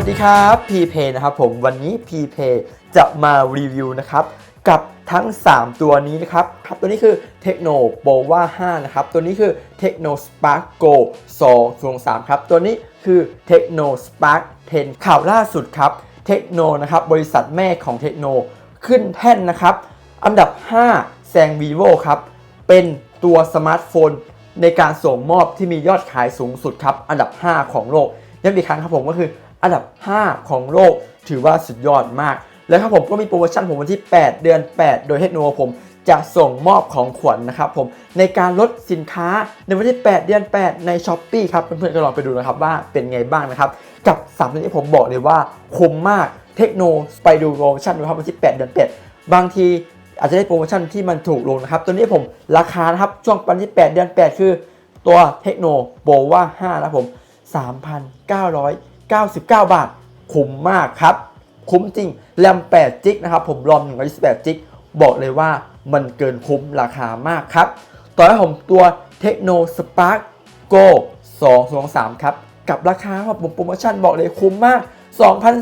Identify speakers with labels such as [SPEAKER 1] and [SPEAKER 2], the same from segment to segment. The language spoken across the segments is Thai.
[SPEAKER 1] สวัสดีครับพีเพนะครับผมวันนี้พีเพจะมารีวิวนะครับกับทั้ง 3 ตัวนี้นะครับครับตัวนี้คือ Techno b o w a 5นะครับตัวนี้คือ Techno Spark Go 2 2 3ครับตัวนี้คือ Techno Spark 10 ข่าวล่าสุดครับ Techno นะครับบริษัทแม่ของ Techno ขึ้นแท่นนะครับอันดับ 5 แซง vivo ครับเป็นตัวสมาร์ทโฟนในการส่งมอบที่มียอดขายสูงสุดครับอันดับ 5 ของโลกย้ำอีกครั้งครับผมก็คือ อันดับ 5 ของโลก ถือว่าสุดยอดมาก แล้วครับผมก็มีโปรโมชั่นผมวันที่ 8 เดือน 8 โดยเทคโนโลยีผมจะส่งมอบของขวัญนะครับผมในการลดสินค้าในวันที่ 8 เดือน 8 ใน s h อ p e e ครับเพื่อนๆก็ลองไปดูนะครับว่าเป็นไงบ้างนะครับกับ3ตัวนี้ผมบอกเลยว่าคุ้มมากเทคโนไปดูโปรโมชั่นนะครับวันที่ 8 เดือน 8 บางทีอาจจะได้โปรโมชั่นที่มันถูกลงนะครับ ตัวนี้ผมราคานะครับช่วงวันที่ 8 เดือน 8 คือ ตัวเทคโนโบว่า5นะครับผม 99 บาท คุ้มมากครับ คุ้มจริงแรม8จิกนะครับ ผมรอม128จิกบอกเลยว่ามันเกินคุ้มราคามากครับ ต่อให้ผมตัว Techno Spark Go 223 ครับ กับราคาครับผมโปรโมชั่นบอกเลยคุ้มมาก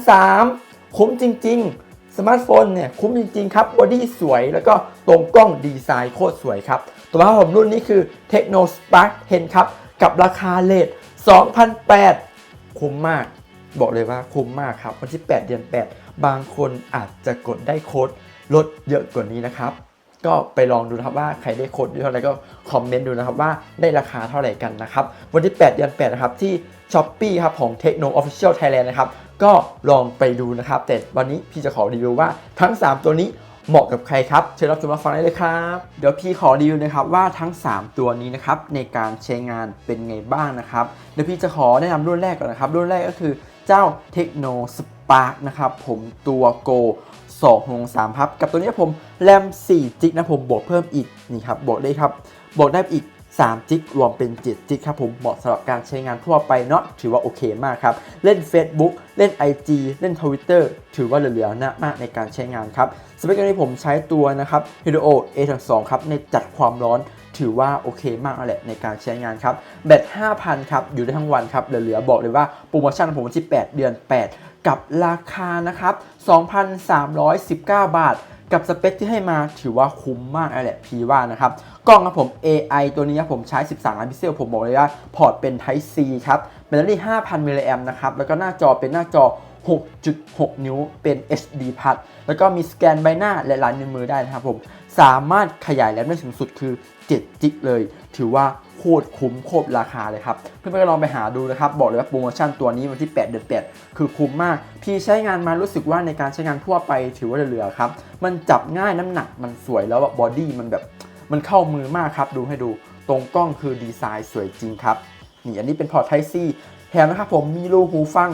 [SPEAKER 1] 2,003คุ้มจริง ๆ สมาร์ทโฟนเนี่ยคุ้มจริง ๆ ครับบอดี้สวยแล้วก็ตรงกล้องดีไซน์โคตรสวยครับต่อมาครับผมรุ่นนี้คือ Techno Spark 10 ครับ กับราคาเลท2,008 คุ้มมาก บอกเลยว่าคุ้มมากครับ วันที่ 8 เดือน 8 บางคนอาจจะกดได้โค้ดลดเยอะกว่านี้นะครับ ก็ไปลองดูนะครับว่าใครได้โค้ดเท่าไหร่ก็คอมเมนต์ดูนะครับว่าได้ราคาเท่าไหร่กันนะครับ วันที่ 8 เดือน 8 นะครับที่ s h อ p e e ครับของ Techno Official Thailand นะครับ ก็ลองไปดูนะครับ แต่วันนี้พี่จะขอรีวิวว่าทั้ง 3 ตัวนี้เหมาะกับใครครับ เชิญรับชมรับฟังได้เลยครับ เดี๋ยวพี่ขอรีวิวนะครับว่าทั้ง 3 ตัวนี้นะครับในการใช้งานเป็นไงบ้างนะครับ เดี๋ยวพี่จะขอแนะนำรุ่นแรกก่อนนะครับ รุ่นแรกก็คือ เจ้า Techno Spark นะครับผมตัว Go 2 6 3ครับ กับตัวนี้ผมแรม4จิกนะผมบวกเพิ่มอีกนี่ครับบวกได้ครับบวกได้อีก3จิกรวมเป็น7จิกครับผมเหมาะสำหรับการใช้งานทั่วไปเนาะถือว่าโอเคมากครับ เล่น Facebook เล่น IG เล่น Twitter ถือว่าเหลือๆนะมากในการใช้งานครับสเปคนี้ผมใช้ตัวนะครับ Helio A2 ครับในจัดความร้อน ถือว่าโอเคมากแล้วแหละในการใช้งานครับแบต 5,000 ครับ อยู่ได้ทั้งวันครับ เหลือๆบอกเลยว่าโปรโมชั่นของผมวันที่ 8 เดือน 8 กับราคานะครับ 2,319 บาท กับสเปคที่ให้มาถือว่าคุ้มมากแล้วแหละพีว่านะครับกล้องครับผม AI ตัวนี้ครับผมใช้ 13 ล้านพิกเซลผมบอกเลยว่าพอร์ตเป็น Type C ครับแบตเตอรี่ 5,000 มิลลิแอมนะครับแล้วก็หน้าจอเป็นหน้าจอ6.6 นิ้วเป็น HD Plus แล้วก็มีสแกนใบหน้าและลายนิ้วมือได้นะครับผม สามารถขยายแรมได้สูงสุดคือ 7 จิกเลย ถือว่าโคตรคุ้มโคตรราคาเลยครับ เพื่อนๆก็ลองไปหาดูนะครับ บอกเลยว่าโปรโมชั่นตัวนี้วันที่ 8 เดือน 8 คือคุ้มมาก พี่ใช้งานมารู้สึกว่าในการใช้งานทั่วไปถือว่าเหลือๆครับ มันจับง่ายน้ำหนักมันสวยแล้วบอดี้มันแบบมันเข้ามือมากครับดูให้ดูตรงกล้องคือดีไซน์สวยจริงครับนี่อันนี้เป็นพอร์ต Type C แถมนะครับผมมีรูหูฟัง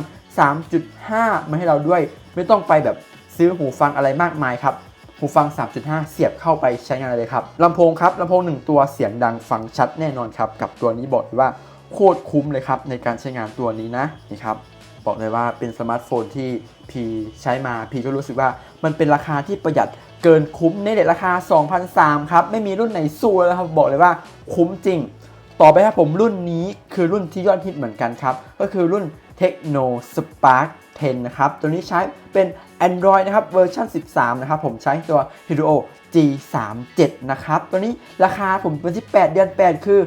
[SPEAKER 1] 3.5 มาให้เราด้วย ไม่ต้องไปแบบซื้อหูฟังอะไรมากมายครับ หูฟัง 3.5 เสียบเข้าไปใช้งานเลยครับลำโพงครับลำโพง 1 ตัวเสียงดังฟังชัดแน่นอนครับ กับตัวนี้บอกเลยว่าโคตรคุ้มเลยครับ ในการใช้งานตัวนี้นะนี่ครับบอกเลยว่าเป็นสมาร์ทโฟนที่พีใช้มาพีก็รู้สึกว่ามันเป็นราคาที่ประหยัดเกินคุ้มในเด็ดราคา 2,003ครับ ไม่มีรุ่นไหนสู้แล้วครับ บอกเลยว่าคุ้มจริง ต่อไปครับผมรุ่นนี้คือรุ่นที่ยอดฮิตเหมือนกันครับ ก็คือรุ่น Techno Spark 10 นะครับ ตัวนี้ใช้เป็น Android นะครับเวอร์ชัน13 นะครับ ผมใช้ตัว Helio G37 นะครับ ตัวนี้ราคาผมวันที่8เดือน 8 คือ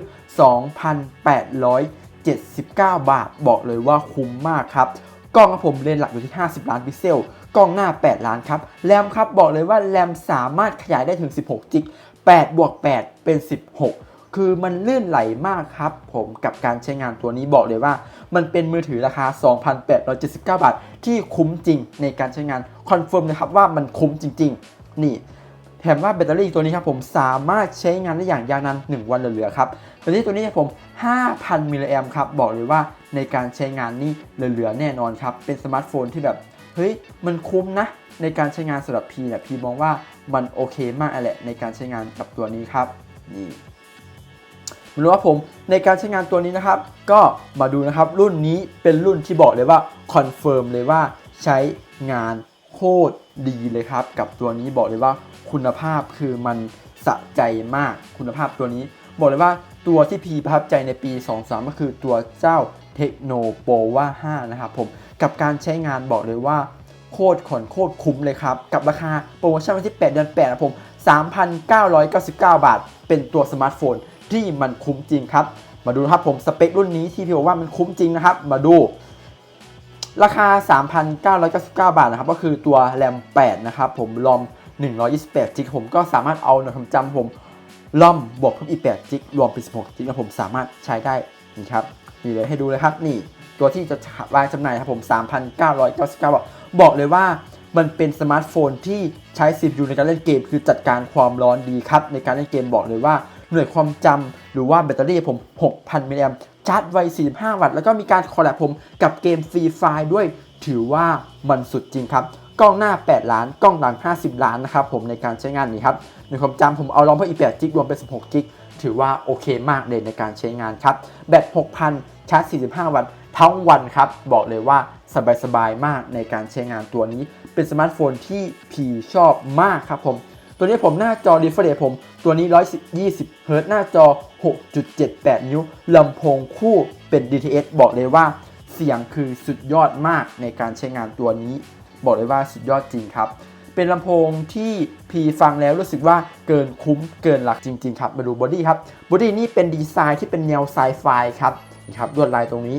[SPEAKER 1] 2,879 บาท บอกเลยว่าคุ้มมากครับ กล้องผมเลนส์หลักอยู่ที่ 50 ล้านพิกเซล กล้องหน้า 8 ล้านครับ แรมครับ บอกเลยว่าแรมสามารถขยายได้ถึง 16จิก8บวก8เป็น 16 คือมันลื่นไหลมากครับ ผมกับการใช้งานตัวนี้บอกเลยว่า มันเป็นมือถือราคา 2,879 บาท ที่คุ้มจริงในการใช้งานคอนเฟิร์มนะครับว่ามันคุ้มจริง ๆ นี่แถมว่าแบตเตอรี่ตัวนี้ครับผมสามารถใช้งานได้อย่างยาวนาน1 วันเหลือๆครับแบตเตอรี่ตัวนี้ครับผม 5,000 มิลลิแอมครับ บอกเลยว่าในการใช้งานนี่เหลือๆแน่นอนครับ เป็นสมาร์ทโฟนที่แบบ เฮ้ย มันคุ้มนะ ในการใช้งานสำหรับพีเนี่ยพีมองว่ามันโอเคมากแหละในการใช้งานกับตัวนี้ครับ นี่ ไม่รู้ว่าผมในการใช้งานตัวนี้นะครับ ก็มาดูนะครับรุ่นนี้เป็นรุ่นที่บอกเลยว่าคอนเฟิร์มเลยว่าใช้งานโคตรดีเลยครับ กับตัวนี้บอกเลยว่าคุณภาพคือมันสะใจมากคุณภาพตัวนี้ บอกเลยว่าตัวที่พีประทับใจในปี 23 ก็คือตัวเจ้าเทคโนโปว่า5นะครับผมกับการใช้งานบอกเลยว่าโคตรขนโคตรคุ้มเลยครับ กับราคาโปรโมชั่นวันที่ 8 เดือน8นะผม 3,999 บาท เป็นตัวสมาร์ทโฟน ที่มันคุ้มจริงครับ มาดูนะครับผมสเปครุ่นนี้ที่พี่บอกว่ามันคุ้มจริงนะครับ มาดู ราคา 3,999 บาทนะครับ ก็คือตัวแรม 8 นะครับ ผมรอม 128จิกผมก็สามารถเอาหน่วยความจำผมล่อมบวกเพิ่มอีก8จิกรวมเป็น16จิกนะผมสามารถใช้ได้นี่ครับนี่เลยให้ดูเลยครับนี่ตัวที่จะวางจำหน่ายครับผม 3,999 บาทบอกเลยว่ามันเป็นสมาร์ทโฟนที่ใช้ CPU ในการเล่นเกม คือจัดการความร้อนดีครับ ในการเล่นเกมบอกเลยว่า หน่วยความจำหรือว่าแบตเตอรี่ผม 6,000มิลลิแอมป์ชาร์จไว 45 วัตต์ แล้วก็มีการคอลแลบผมกับเกมฟรีไฟด้วย ถือว่ามันสุดจริงครับ กล้องหน้า 8 ล้าน กล้องหลัง 50 ล้านนะครับผมในการใช้งานนี้ครับหน่วยความจำผมเอาลองเพิ่มอีก8จิกรวมเป็น 16จิกถือว่าโอเคมากเลยในการใช้งานครับ แบต 6,000 ชาร์จ 45 วัตต์ทั้งวันครับ บอกเลยว่าสบายๆมากในการใช้งานตัวนี้ เป็นสมาร์ทโฟนที่พีชอบมากครับผม ตัวนี้ผมหน้าจอ Refresh ผม ตัวนี้ 120เฮิรต์หน้าจอ 6.78 นิ้วลำโพงคู่เป็น DTS บอกเลยว่าเสียงคือสุดยอดมากในการใช้งานตัวนี้ บอกเลยว่าสุดยอดจริงครับ เป็นลำโพงที่พีฟังแล้วรู้สึกว่าเกินคุ้มเกินหลักจริง ๆ ครับ มาดูบอดี้ครับบอดี้นี่เป็นดีไซน์ที่เป็นแนวไซไฟครับนี่ครับลวดลายตรงนี้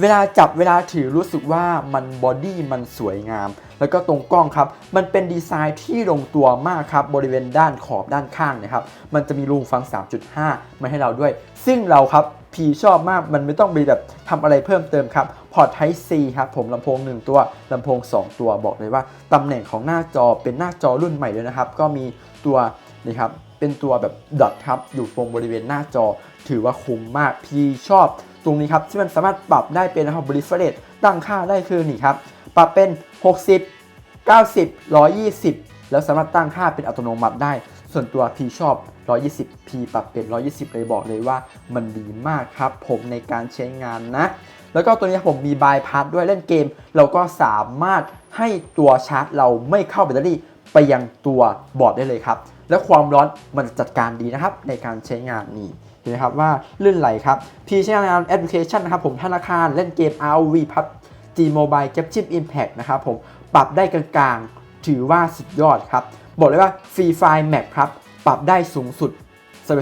[SPEAKER 1] เวลาจับเวลาถือรู้สึกว่ามันบอดี้มันสวยงาม แล้วก็ตรงกล้องครับ มันเป็นดีไซน์ที่ลงตัวมากครับ บริเวณด้านขอบด้านข้างนะครับ มันจะมีรูฟัง 3.5 มาให้เราด้วย ซึ่งเราครับพีชอบมากมันไม่ต้องมีแบบทำอะไรเพิ่มเติมครับพอร์ต Type C ครับผมลำโพง 1 ตัวลำโพง 2 ตัวบอกเลยว่าตำแหน่งของหน้าจอเป็นหน้าจอรุ่นใหม่เลยนะครับ ก็มีตัวนี่ครับเป็นตัวแบบดอทครับอยู่ตรงบริเวณหน้าจอ ถือว่าคุ้มมากพี่ชอบ ตรงนี้ครับที่มันสามารถปรับได้เป็นนะครับบริสเฟรตตั้งค่าได้คือนี่ครับปรับเป็น 60 90 120 แล้วสามารถตั้งค่าเป็นอัตโนมัติได้ ส่วนตัวพี่ชอบ 120พี่ปรับเป็น 120 เลยบอกเลยว่ามันดีมากครับ ผมในการใช้งานนะ แล้วก็ตัวนี้ผมมีบายพาสด้วยเล่นเกม เราก็สามารถให้ตัวชาร์จเราไม่เข้าแบตเตอรี่ไปยังตัวบอร์ดได้เลยครับ และความร้อนมันจะจัดการดีนะครับในการใช้งานนี่ นไหมครับว่าลื่นไหลครับพีใช้งานแอปพลิเคชันนะครับผมธนาคารเล่นเกม ROV พับ G Mobile Capture Impact นะครับผมปรับได้กลางๆ ถือว่าสุดยอดครับ บอกเลยว่า Free Fire Map ครับ ปรับได้สูงสุด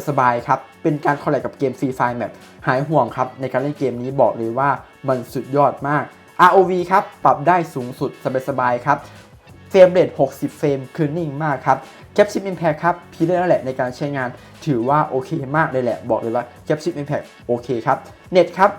[SPEAKER 1] สบายๆครับ เป็นการคอลแลบกับเกม Free Fire Map หายห่วงครับ ในการเล่นเกมนี้บอกเลยว่ามันสุดยอดมาก ROV ครับ ปรับได้สูงสุดสบายๆครับเฟรมเรท60 เฟรมคือนิ่งมากครับ Capture Impact ครับพี่เล่นแล้วแหละในการใช้งานถือว่าโอเคมากเลยแหละ บอกเลยว่า Capture Impact โอเคครับเน็ตครับ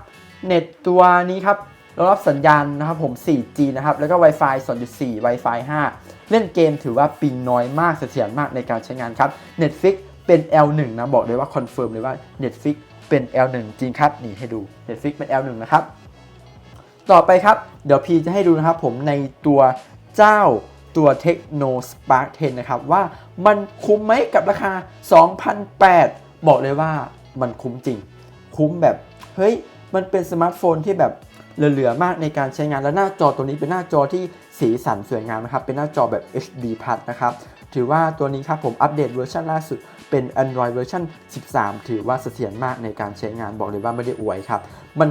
[SPEAKER 1] เน็ตตัวนี้ครับรองรับสัญญาณนะครับผม 4G นะครับ แล้วก็ Wi-Fi 2.4 Wi-Fi 5 เล่นเกมถือว่าปิงน้อยมาก เสถียรมากในการใช้งานครับ Netflix เป็น L1 นะ บอกเลยว่าคอนเฟิร์มเลยว่า Netflix เป็น L1 จริงครับ นี่ให้ดู Netflix เป็น L1 นะครับ ต่อไปครับ เดี๋ยวพีจะให้ดูนะครับผมในตัวเจ้า ตัว Techno Spark 10 นะครับ ว่ามันคุ้มไหมกับราคา 2,008 บอกเลยว่ามันคุ้มจริง คุ้มแบบ เฮ้ย มันเป็นสมาร์ทโฟนที่แบบเหลือๆมากในการใช้งานและหน้าจอตัวนี้เป็นหน้าจอที่สีสันสวยงามนะครับ เป็นหน้าจอแบบ HD Plus นะครับ ถือว่าตัวนี้ครับผมอัปเดตเวอร์ชันล่าสุดเป็น Android เวอร์ชัน13 ถือว่าเสถียรมากในการใช้งานบอกเลยว่าไม่ได้อวยครับ มัน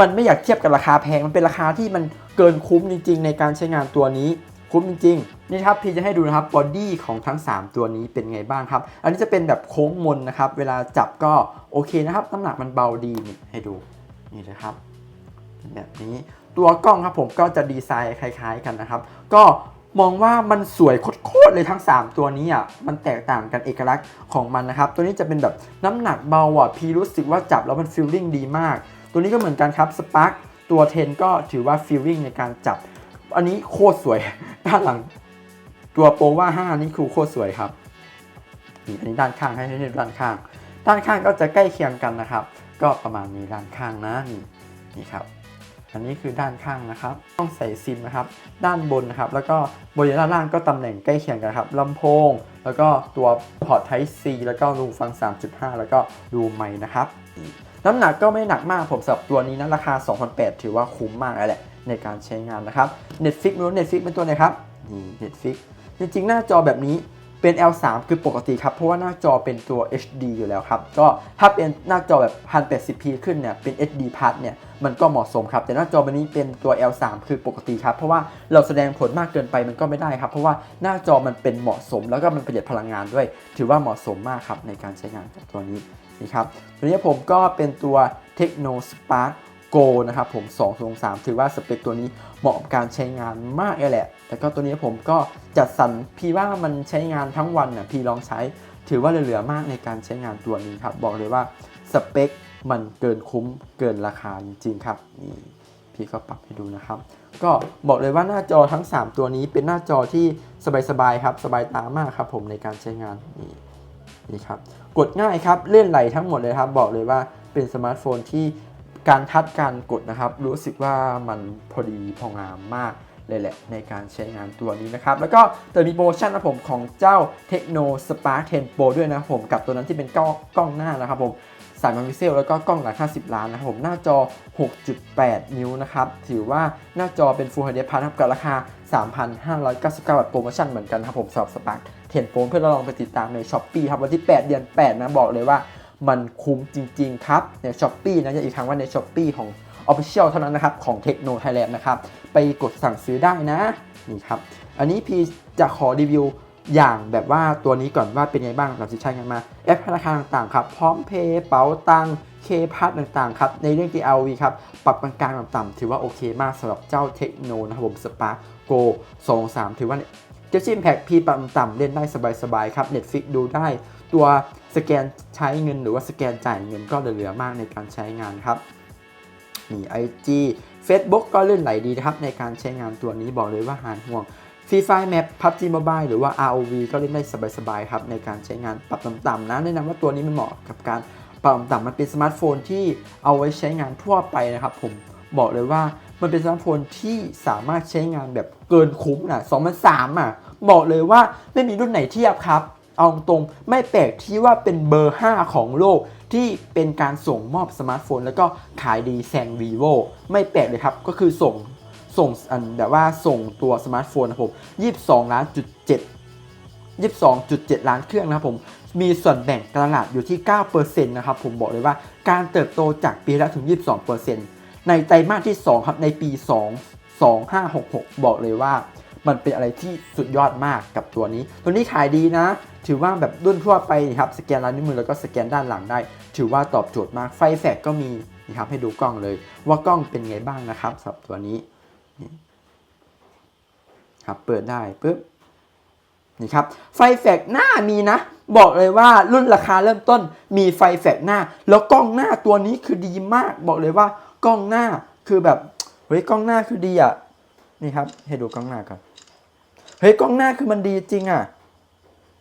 [SPEAKER 1] มันไม่อยากเทียบกับราคาแพง มันเป็นราคาที่มันเกินคุ้มจริง ๆ ในการใช้งานตัวนี้ คุ้มจริงๆ นี่ครับพี่จะให้ดูนะครับบอดี้ของทั้ง 3 ตัวนี้เป็นไงบ้างครับ อันนี้จะเป็นแบบโค้งมนนะครับ เวลาจับก็โอเคนะครับน้ำหนักมันเบาดีนี่ให้ดูนี่นะครับแบบนี้ตัวกล้องครับผมก็จะดีไซน์คล้าย ๆ กันนะครับ ก็มองว่ามันสวยโคตรๆเลยทั้ง 3 ตัวนี้อะมันแตกต่างกันเอกลักษณ์ของมันนะครับ ตัวนี้จะเป็นแบบน้ำหนักเบาอะพี่รู้สึกว่าจับแล้วมันฟีลลิ่งดีมาก ตัวนี้ก็เหมือนกันครับสปาร์คตัวเทนก็ถือว่าฟีลลิ่งในการจับ อันนี้โคตรสวย ด้านหลัง ตัวโปรว่า5นี่คือโคตรสวยครับนี่อันนี้ด้านข้างให้ใหดูด้านข้าง ด้านข้างก็จะใกล้เคียงกันนะครับ ก็ประมาณนี้ด้านข้างนะนี่นี่ครับ อันนี้คือด้านข้างนะครับ ต้องใส่ซิมนะครับ ด้านบนนะครับ แล้วก็บริเวณด้านล่างก็ตำแหน่งใกล้เคียงกันครับลำโพง แล้วก็ตัวพอร์ต Type C แล้วก็รูฟัง 3.5 แล้วก็รูไมค์นะครับ น้ำหนักก็ไม่หนักมากผมสำหรับตัวนี้นะราคา 2,800 ถือว่าคุ้มมากแล้วแหละ ในการใช้งานนะครับ Netflix ไม่รู้ Netflix เป็นตัวไหนครับ นี่ Netflix จริงๆ หน้าจอแบบนี้เป็น L3 คือปกติครับ เพราะว่าหน้าจอเป็นตัว HD อยู่แล้วครับ ก็ถ้าเป็นหน้าจอแบบ 1080p ขึ้นเนี่ย เป็น HD Plus เนี่ย มันก็เหมาะสมครับ แต่หน้าจอแบบนี้เป็นตัว L3 คือปกติครับ เพราะว่าเราแสดงผลมากเกินไปมันก็ไม่ได้ครับ เพราะว่าหน้าจอมันเป็นเหมาะสม แล้วก็มันประหยัดพลังงานด้วย ถือว่าเหมาะสมมากครับในการใช้งานกับตัวนี้นี่ครับ ตัวนี้ผมก็เป็นตัว Techno Spark Go นะครับผม203ถือว่าสเปคตัวนี้เหมาะกับการใช้งานมากเลยแหละ แต่ก็ตัวนี้ผมก็จัดสรรพี่ว่ามันใช้งานทั้งวันน่ะพี่ลองใช้ ถือว่าเหลือๆมากในการใช้งานตัวนี้ครับ บอกเลยว่าสเปคมันเกินคุ้มเกินราคาจริงๆครับนี่พี่ก็ปรับให้ดูนะครับ ก็บอกเลยว่าหน้าจอทั้ง 3 ตัวนี้เป็นหน้าจอที่สบายๆครับ สบายตามากครับผมในการใช้งานนี่นี่ครับกดง่ายครับเลื่อนไหลทั้งหมดเลยครับ บอกเลยว่าเป็นสมาร์ทโฟนที่ การทัดการกดนะครับ รู้สึกว่ามันพอดีพองามมากเลยแหละในการใช้งานตัวนี้นะครับ แล้วก็จะมีโปรโมชั่นนะผมของเจ้า Techno Spark 10 Pro ด้วยนะผมกับตัวนั้นที่เป็นกล้องกล้องหน้านะครับผมสามพิเซลแล้วก็กล้องหลัง50 ล้านนะครับผมหน้าจอ 6.8 นิ้วนะครับ ถือว่าหน้าจอเป็น Full HD Plus ครับกับราคา 3,599 บาทโปรโมชั่นเหมือนกันครับผมสำหรับ Spark 10 Pro เพื่อเราลองไปติดตามใน s h อ p e e ครับวันที่ 8 เดือน 8 นะบอกเลยว่า มันคุ้มจริง ๆ ครับ ในช้อปปีนะจะอีกครั้งว่าในช้อปปีของ Official เท่านั้นนะครับ ของ Techno Thailand นะครับ ไปกดสั่งซื้อได้นะ นี่ครับ อันนี้พี่จะขอรีวิวอย่างแบบว่าตัวนี้ก่อนว่าเป็นไงบ้างเราจะใช้กันมาแอปธนาคารต่างๆครับ พร้อมเพย์เป๋าตังเคพัทต่างๆครับ ในเรื่อง TLV ครับ ปรับกลางๆต่ำๆถือว่าโอเคมากสำหรับเจ้าเทคโนนะครับผม Spark Go 23 ถือว่าเจะชิมแพ็กพีปรับต่ำๆเล่นได้สบายๆครับ Netflix ดูได้ตัว สแกนใช้เงินหรือว่าสแกนจ่ายเงินก็เหลือมากในการใช้งานครับนี่ IG Facebook ก็ลื่นไหลดีนะครับ ในการใช้งานตัวนี้บอกเลยว่าหายห่วง Free Fire Map PUBG Mobile หรือว่า ROV ก็เล่นได้สบายๆครับ ในการใช้งานปรับต่ำๆนะแนะนำว่าตัวนี้มันเหมาะกับการปรับต่ำๆมันเป็นสมาร์ทโฟนที่เอาไว้ใช้งานทั่วไปนะครับ ผมบอกเลยว่ามันเป็นสมาร์ทโฟนที่สามารถใช้งานแบบเกินคุ้มนะ2003อะบอกเลยว่าไม่มีรุ่นไหนเทียบครับ เอาตรงไม่แปลกที่ว่าเป็นเบอร์ 5 ของโลก ที่เป็นการส่งมอบสมาร์ทโฟน แล้วก็ขายดีแซง vivo ไม่แปลกเลยครับ ก็คือส่งส่งอันแบบว่าส่งตัวสมาร์ทโฟนนะครับผม22 ล้านจุด7 22.7 ล้านเครื่องนะครับผม มีส่วนแบ่งตลาดอยู่ที่ 9%นะครับผมบอกเลยว่าการเติบโตจากปีล้วถึง 22%ในไตรมาสที่ 2 ครับ ในปี 2 2566 บอกเลยว่า มันเป็นอะไรที่สุดยอดมากกับตัวนี้ ตัวนี้ขายดีนะ ถือว่าแบบรุ่นทั่วไปนี่ครับสแกนลายนิ้วมือแล้วก็สแกนด้านหลังได้ ถือว่าตอบโจทย์มากไฟแฟกก็มีนะครับให้ดูกล้องเลย ว่ากล้องเป็นไงบ้างนะครับสำหรับตัวนี้ครับเปิดได้ปุ๊บนี่ครับไฟแฟกหน้ามีนะ บอกเลยว่ารุ่นราคาเริ่มต้นมีไฟแฟกหน้า แล้วกล้องหน้าตัวนี้คือดีมาก บอกเลยว่ากล้องหน้าคือแบบเฮ้ยกล้องหน้าคือดีอะนี่ครับให้ดูกล้องหน้าก่อน เฮ้ยกล้องหน้าคือมันดีจริงอะ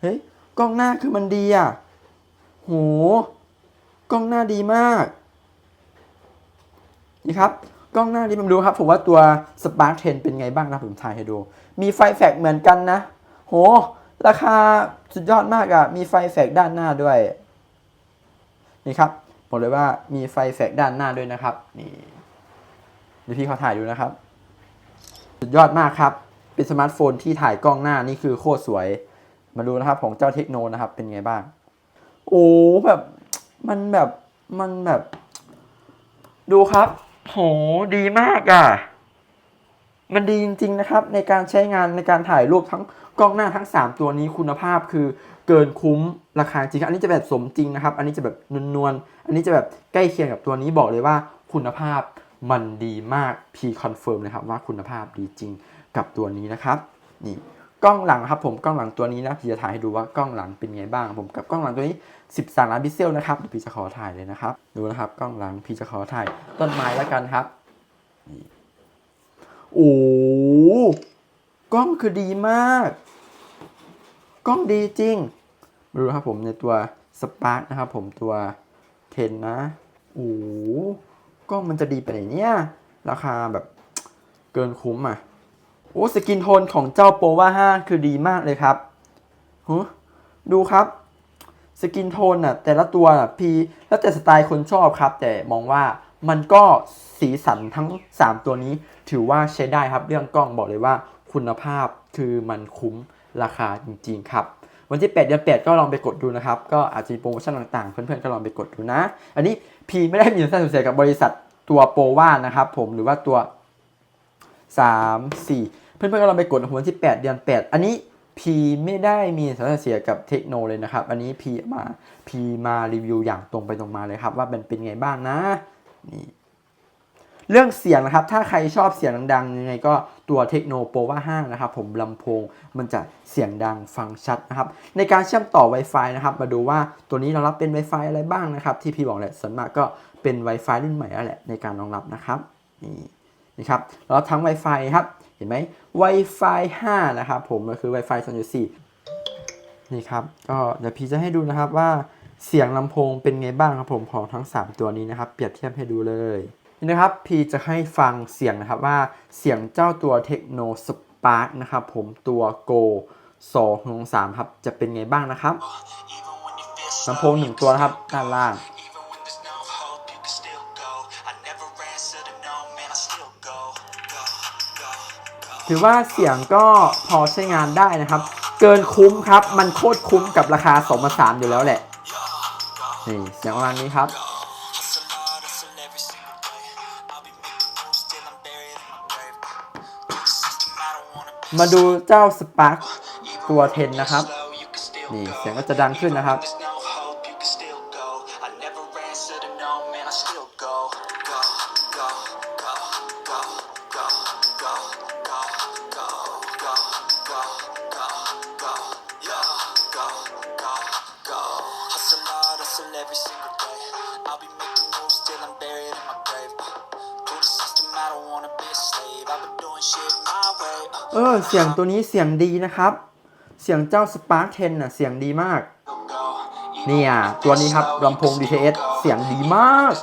[SPEAKER 1] เฮ้ยกล้องหน้าคือมันดีอะโหกล้องหน้าดีมากนี่ครับกล้องหน้าดีมันดูครับผมว่าตัว Spark 10 เป็นไงบ้างนะผมถ่ายให้ดู มีไฟแฟกเหมือนกันนะ โห ราคาสุดยอดมากอะ มีไฟแฟกด้านหน้าด้วย นี่ครับบอกเลยว่ามีไฟแฟกด้านหน้าด้วยนะครับ นี่เดี๋ยวพี่เขาถ่ายดูนะครับ สุดยอดมากครับ เป็นสมาร์ทโฟนที่ถ่ายกล้องหน้านี่คือโคตรสวย มาดูนะครับของเจ้าเทคโนนะครับ เป็นไงบ้าง โอ้แบบมันแบบมันแบบ ดูครับ โหดีมากอะ มันดีจริง ๆ นะครับ ในการใช้งานในการถ่ายรูปทั้งกล้องหน้าทั้ง 3 ตัวนี้คุณภาพคือเกินคุ้มราคาจริง อันนี้จะแบบสมจริงนะครับ อันนี้จะแบบนวลๆ อันนี้จะแบบใกล้เคียงกับตัวนี้บอกเลยว่าคุณภาพมันดีมากพีคอนเฟิร์มเลยครับว่าคุณภาพดีจริง กับตัวนี้นะครับนี่กล้องหลังครับผมกล้องหลังตัวนี้นะพี่จะถ่ายให้ดูว่ากล้องหลังเป็นไงบ้างผมกับกล้องหลังตัวนี้ 13 ล้านพิกเซลนะครับพี่จะขอถ่ายเลยนะครับ ดูนะครับกล้องหลังพี่จะขอถ่ายต้นไม้แล้วกันครับนี่โอ้กล้องคือดีมาก กล้องดีจริงมาดูครับผมในตัว Spark นะครับผมตัว10นนะโอ้กล้องมันจะดีไปไหนเนี่ย ราคาแบบเกินคุ้มอะ อ้สกินโทนของเจ้าโปว่า5คือดีมากเลยครับฮะดูครับ สกินโทนน่ะแต่ละตัวน่ะพีแล้วแต่สไตล์คนชอบครับ แต่มองว่ามันก็สีสันทั้ง 3 ตัวนี้ ถือว่าใช้ได้ครับเรื่องกล้องบอกเลยว่าคุณภาพคือมันคุ้มราคาจริง ๆ ครับ วันที่ 8 เดือน 8 ก็ลองไปกดดูนะครับ ก็อาจจะมีโปรโมชั่นต่างๆ เพื่อนๆ ก็ลองไปกดดูนะ อันนี้พีไม่ได้มีส่วนเสียกับบริษัทตัวโปรว่านะครับผมหรือว่าตัว 3 4 เพื่อนๆก็ลองไปกดวันที่ 8 เดือน 8 อันนี้พีไม่ได้มีส่วนเสียกับเทคโนเลยนะครับ อันนี้พีมาพีมารีวิวอย่างตรงไปตรงมาเลยครับ ว่ามันเป็นไงบ้างนะนี่เรื่องเสียงนะครับ ถ้าใครชอบเสียงดังๆยังไงก็ตัวเทคโนโปรว่าห้างนะครับ ผมลำโพงมันจะเสียงดังฟังชัดนะครับ ในการเชื่อมต่อ Wi-Fi นะครับ มาดูว่าตัวนี้เรารับเป็น Wi-Fi อะไรบ้างนะครับ ที่พี่บอกแหละส่วนมากก็เป็น Wi-Fi รุ่นใหม่แล้วแหละในการรองรับนะครับนี่นี่ครับเราทั้ง Wi-Fi ครับ เห็นไหม Wi-Fi 5 นะครับผมก็คือ Wi-Fi 2.4นี่ครับ ก็เดี๋ยวพี่จะให้ดูนะครับว่าเสียงลำโพงเป็นไงบ้างครับผมของทั้ง 3 ตัวนี้นะครับ เปรียบเทียบให้ดูเลยนี่นะครับพี่จะให้ฟังเสียงนะครับว่าเสียงเจ้าตัวเทคโนสปาร์กนะครับผมตัว Go 2 3 ครับ จะเป็นไงบ้างนะครับลำโพงหนึ่งตัวนะครับด้านล่าง ถือว่าเสียงก็พอใช้งานได้นะครับ เกินคุ้มครับ มันโคตรคุ้มกับราคาสองมาสามอยู่แล้วแหละนี่เสียงประมาณนี้ครับมาดูเจ้าสปาร์กตัว
[SPEAKER 2] เท
[SPEAKER 1] นนะครับ นี่เสียงก็จะดังขึ้นนะครับ
[SPEAKER 2] every single day. I'll be making moves till I'm buried in my grave. To the system, I don't wanna be a slave. I've been doing shit my way.
[SPEAKER 1] เออ เสียงตัวนี้เสียงดีนะครับ เสียงเจ้าสปาร์ก10น่ะ เสียงดีมาก เนี่ย ตัวนี้ครับลำโพง DTS เสียงดีมาก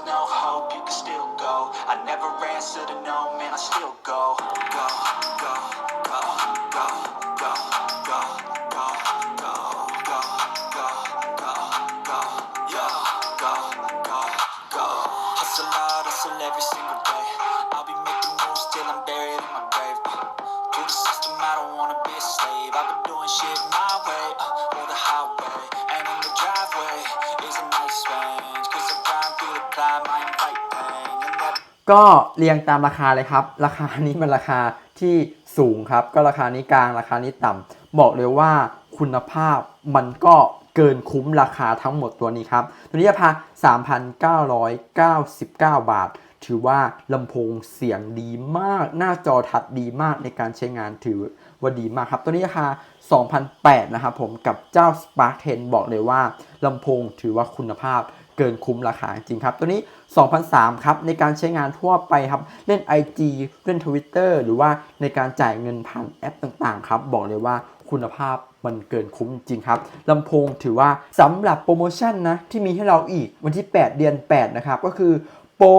[SPEAKER 1] ก็เรียงตามราคาเลยครับ ราคานี้มันราคาที่สูงครับ ก็ราคานี้กลางราคานี้ต่ำบอกเลยว่าคุณภาพมันก็เกินคุ้มราคาทั้งหมดตัวนี้ครับ ตัวนี้ราคา3,999 บาท ถือว่าลำโพงเสียงดีมาก หน้าจอทัดดีมากในการใช้งานถือว่าดีมากครับ ตัวนี้ราคา2,008นะครับผมกับเจ้า Spark 10 บอกเลยว่าลำโพงถือว่าคุณภาพ เกินคุ้มราคาจริงครับ ตัวนี้ 2,003ครับในการใช้งานทั่วไปครับ เล่น IG เล่น Twitter หรือว่าในการจ่ายเงินผ่านแอปต่างๆครับ บอกเลยว่าคุณภาพมันเกินคุ้มจริงครับลำโพงถือว่าสำหรับโปรโมชั่นนะ ที่มีให้เราอีกวันที่ 8 เดือน 8 นะครับ ก็คือโปร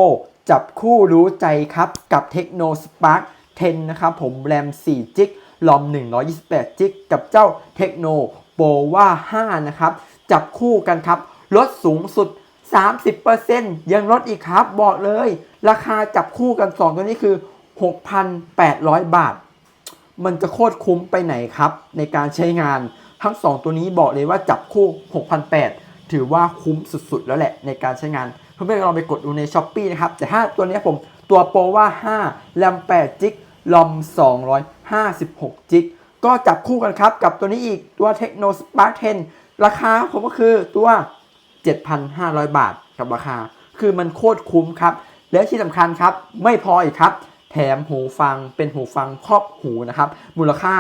[SPEAKER 1] จับคู่รู้ใจครับ กับ Techno Spark 10 นะครับ ผมแรม4จิกลอม 128จิกกับเจ้า Techno p o w a 5นะครับ จับคู่กันครับ ลดสูงสุด 30%ยังลดอีกครับ บอกเลย ราคาจับคู่กัน 2 ตัวนี้คือ 6,800 บาท มันจะโคตรคุ้มไปไหนครับ ในการใช้งานทั้ง 2 ตัวนี้บอกเลยว่าจับคู่ 6,800 ถือว่าคุ้มสุดๆ แล้วแหละในการใช้งานเพื่อนๆลองไปกดดูใน s h อ p e e นะครับ แต่ถ้าตัวนี้ผมตัวโปรว่า 5 แรม 8 จิกลอม 256 จิกก็จับคู่กันครับ กับตัวนี้อีกตัว Techno Spark 10 ราคาผมก็คือตัว 7,500 บาทกับราคา คือมันโคตรคุ้มครับ และที่สำคัญครับ ไม่พออีกครับ แถมหูฟังเป็นหูฟังครอบหูนะครับ มูลค่า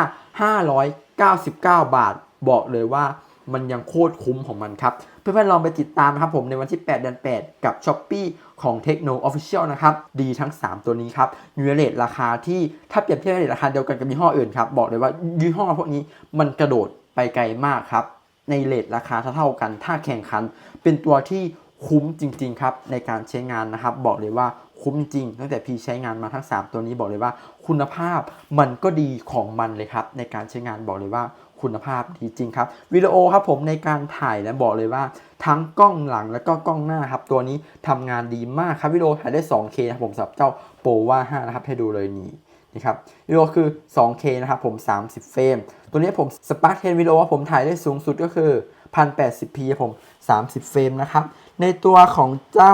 [SPEAKER 1] 599 บาท บอกเลยว่ามันยังโคตรคุ้มของมันครับ เพื่อนๆลองไปติดตามนะครับผมในวันที่ 8 เดือน 8 กับ s h อ p e e ของ Techno Official นะครับ ดีทั้ง 3 ตัวนี้ครับยูเรทราคาที่ถ้าเปรียบเทียบในเรทราคาเดียวกันกับยี่ห้ออื่นครับ บอกเลยว่ายี่ห้อพวกนี้มันกระโดดไปไกลมากครับ ในเลทราคาเท่าๆกัน ถ้าแข่งขัน เป็นตัวที่คุ้มจริง ๆ ครับ ในการใช้งานนะครับ บอกเลยว่าคุ้มจริง ตั้งแต่พี่ใช้งานมาทั้ง 3 ตัวนี้บอกเลยว่า คุณภาพมันก็ดีของมันเลยครับ ในการใช้งานบอกเลยว่าคุณภาพดีจริงครับวิดีโอครับผมในการถ่ายนะบอกเลยว่า ทั้งกล้องหลังและก็กล้องหน้าครับ ตัวนี้ทำงานดีมากครับวิดีโอถ่ายได้ 2K นะครับผมสำหรับเจ้าโปว่า5นะครับให้ดูเลยนี่ นี่ครับวิดีโอคือ 2K นะครับผม 30 เฟรม ตัวนี้ผม Spark 10วิดีโอว่าผมถ่ายได้สูงสุดก็คือ 1080p ครับผม 30 เฟรมนะครับ ในตัวของเจ้า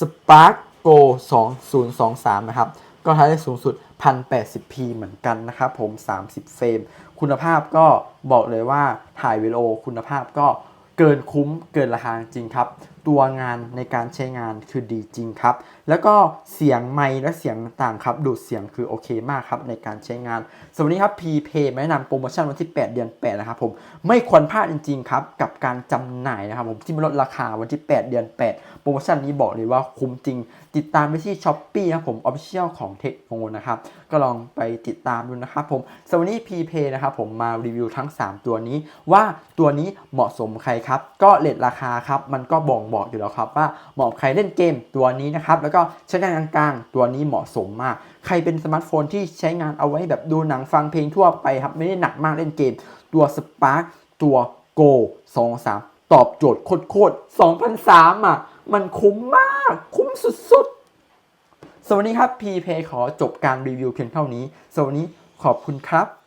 [SPEAKER 1] Spark Go 2023 นะครับ ก็ถ่ายได้สูงสุด 1080p เหมือนกันนะครับผม 30 เฟรม คุณภาพก็บอกเลยว่าถ่ายวิดีโอคุณภาพก็เกินคุ้มเกินราคาจริงครับ ตัวงานในการใช้งานคือดีจริงครับแล้วก็เสียงไมค์และเสียงต่างครับ ดูดเสียงคือโอเคมากครับในการใช้งานสวัสดีครับ p p a y แนะนำโปรโมชั่นวันที่ 8 เดือน 8 นะครับผม ไม่ควรพลาดจริงๆครับกับการจำหน่ายนะครับผมที่ลดราคาวันที่ 8 เดือน 8 โปรโมชั่นนี้บอกเลยว่าคุ้มจริง ติดตามไปที่ s h อ p e e นะครับผม Official ของเทคโนนะครับก็ลองไปติดตามดูนะครับผมสวัสดี p p a y นะครับผมมารีวิวทั้ง 3 ตัวนี้ ว่าตัวนี้เหมาะสมใครครับก็เลทราคาครับมันก็บ่งบอกอยู่แล้วครับว่าเหมาะใครเล่นเกมตัวนี้นะครับแล้วก็ใช้งานกลางๆ ตัวนี้เหมาะสมมาก ใครเป็นสมาร์ทโฟนที่ใช้งานเอาไว้แบบดูหนังฟังเพลงทั่วไปครับไม่ได้หนักมากเล่นเกม ตัว Spark ตัว Go 23 ตอบโจทย์โคตรๆ2,003อะมันคุ้มมากคุ้มสุดๆสวัสดีครับพีเพขอจบการรีวิวเพียงเท่านี้สวัสดีขอบคุณครับ